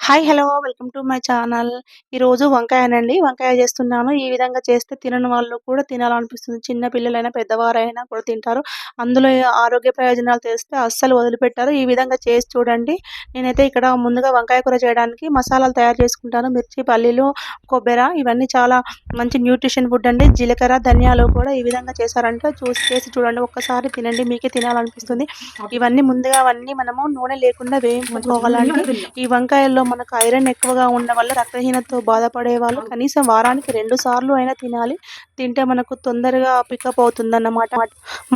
Hi hello welcome to my channel. ఈరోజు వంకాయనండి. వంకాయ చేస్తున్నాను. ఈ విధంగా చేస్తే తినని వాళ్ళు కూడా తినాలనిపిస్తుంది. చిన్న పిల్లలైనా పెద్దవారైనా కూడా తింటారు. అందులో ఆరోగ్య ప్రయోజనాలు తెలిస్తే అస్సలు వదిలిపెట్టారు. ఈ విధంగా చేసి చూడండి. నేనైతే ఇక్కడ ముందుగా వంకాయ కూర చేయడానికి మసాలాలు తయారు చేసుకుంటాను. మిర్చి పల్లీలు కొబ్బరి ఇవన్నీ చాలా మంచి న్యూట్రిషన్ ఫుడ్ అండి. జీలకర్ర ధనియాలు కూడా ఈ విధంగా చేశారంటే చూసి చేసి చూడండి. ఒక్కసారి తినండి. మీకే తినాలనిపిస్తుంది. ఇవన్నీ ముందుగా అవన్నీ మనము నూనె లేకుండా వేయించుకోవాలండి. ఈ వంకాయల్లో మనకు ఐరన్ ఎక్కువగా ఉండడం వల్ల రక్తహీనతతో బాధపడే వాళ్ళు కనీసం వారానికి రెండు సార్లు అయినా తినాలి. తింటే మనకు తొందరగా పికప్ అవుతుంది అన్నమాట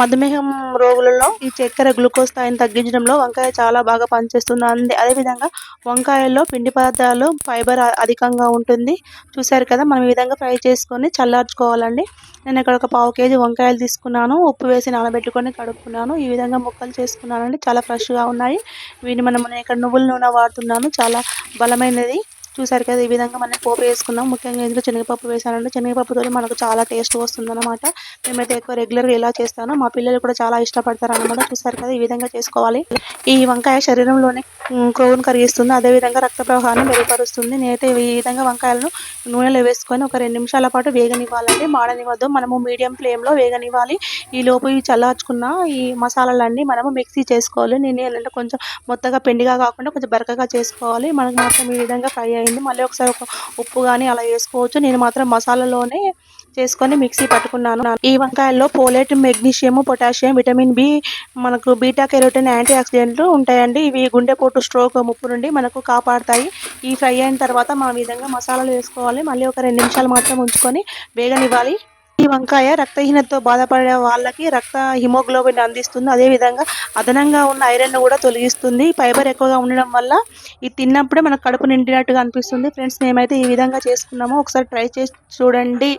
మధుమేహం రోగులలో ఈ చక్కెర గ్లూకోజ్ స్థాయిని తగ్గించడంలో వంకాయ చాలా బాగా పనిచేస్తుంది. అంది అదేవిధంగా వంకాయల్లో పిండి పదార్థాలు ఫైబర్ అధికంగా ఉంటుంది. చూసారు కదా మనం ఈ విధంగా ఫ్రై చేసుకొని చల్లార్చుకోవాలండి. నేను ఇక్కడ ఒక పావు కేజీ వంకాయలు తీసుకున్నాను. ఉప్పు వేసి నానబెట్టుకొని కడుక్కున్నాను. ఈ విధంగా ముక్కలు చేసుకున్నానండి. చాలా ఫ్రెష్గా ఉన్నాయి. వీటిని మనం ఇక్కడ నువ్వుల నూనె వాడుతున్నాను. చాలా బలమైనది. చూసారు కదా ఈ విధంగా మనం పోపు వేసుకున్నాం ముఖ్యంగా ఇందులో శనగపప్పు వేసానంటే శనగపప్పుతో మనకు చాలా టేస్ట్ వస్తుంది అనమాట మేమైతే ఎక్కువ రెగ్యులర్గా ఇలా చేస్తాను. మా పిల్లలు కూడా చాలా ఇష్టపడతారు అనమాట చూసారు కదా ఈ విధంగా చేసుకోవాలి. ఈ వంకాయ శరీరంలోనే క్రొవ్వును కరిగిస్తుంది. అదేవిధంగా రక్త ప్రవాహాన్ని మెరుగుపరుస్తుంది. నేనైతే ఈ విధంగా వంకాయలను నూనెలో వేసుకొని ఒక రెండు నిమిషాల పాటు వేగనివ్వాలండి. మాడనివ్వద్దు. మనము మీడియం ఫ్లేమ్లో వేగనివ్వాలి. ఈ లోపు ఈ చల్లార్చుకున్న ఈ మసాలాలన్నీ మనము మిక్సీ చేసుకోవాలి. నేను కొంచెం మొత్తగా పిండిగా కాకుండా కొంచెం బరకగా చేసుకోవాలి. మనకు మాత్రం ఈ విధంగా ఫ్రై అయింది మళ్ళీ ఒకసారి ఒక ఉప్పు కానీ అలా వేసుకోవచ్చు. నేను మాత్రం మసాలాలోనే చేసుకొని మిక్సీ పట్టుకున్నాను. ఈ వంకాయల్లో folate magnesium potassium vitamin B మనకు బీటా కెరోటిన్ యాంటీ ఆక్సిడెంట్లు ఉంటాయండి. ఇవి గుండెపోటు స్ట్రోక్ ముప్పు నుండి మనకు కాపాడతాయి. ఈ ఫ్రై అయిన తర్వాత మా విధంగా మసాలాలు వేసుకోవాలి. మళ్ళీ ఒక రెండు నిమిషాలు మాత్రం ఉంచుకొని వేగనివ్వాలి. ఈ వంకాయ రక్తహీనతతో బాధపడే వాళ్ళకి రక్త హిమోగ్లోబిన్ అందిస్తుంది. అదేవిధంగా అదనంగా ఉన్న ఐరన్ కూడా తొలగిస్తుంది. ఫైబర్ ఎక్కువగా ఉండడం వల్ల ఇది తిన్నప్పుడే మనకు కడుపు నిండినట్టుగా అనిపిస్తుంది. ఫ్రెండ్స్ మేమైతే ఈ విధంగా చేసుకున్నాము. ఒకసారి ట్రై చేసి చూడండి.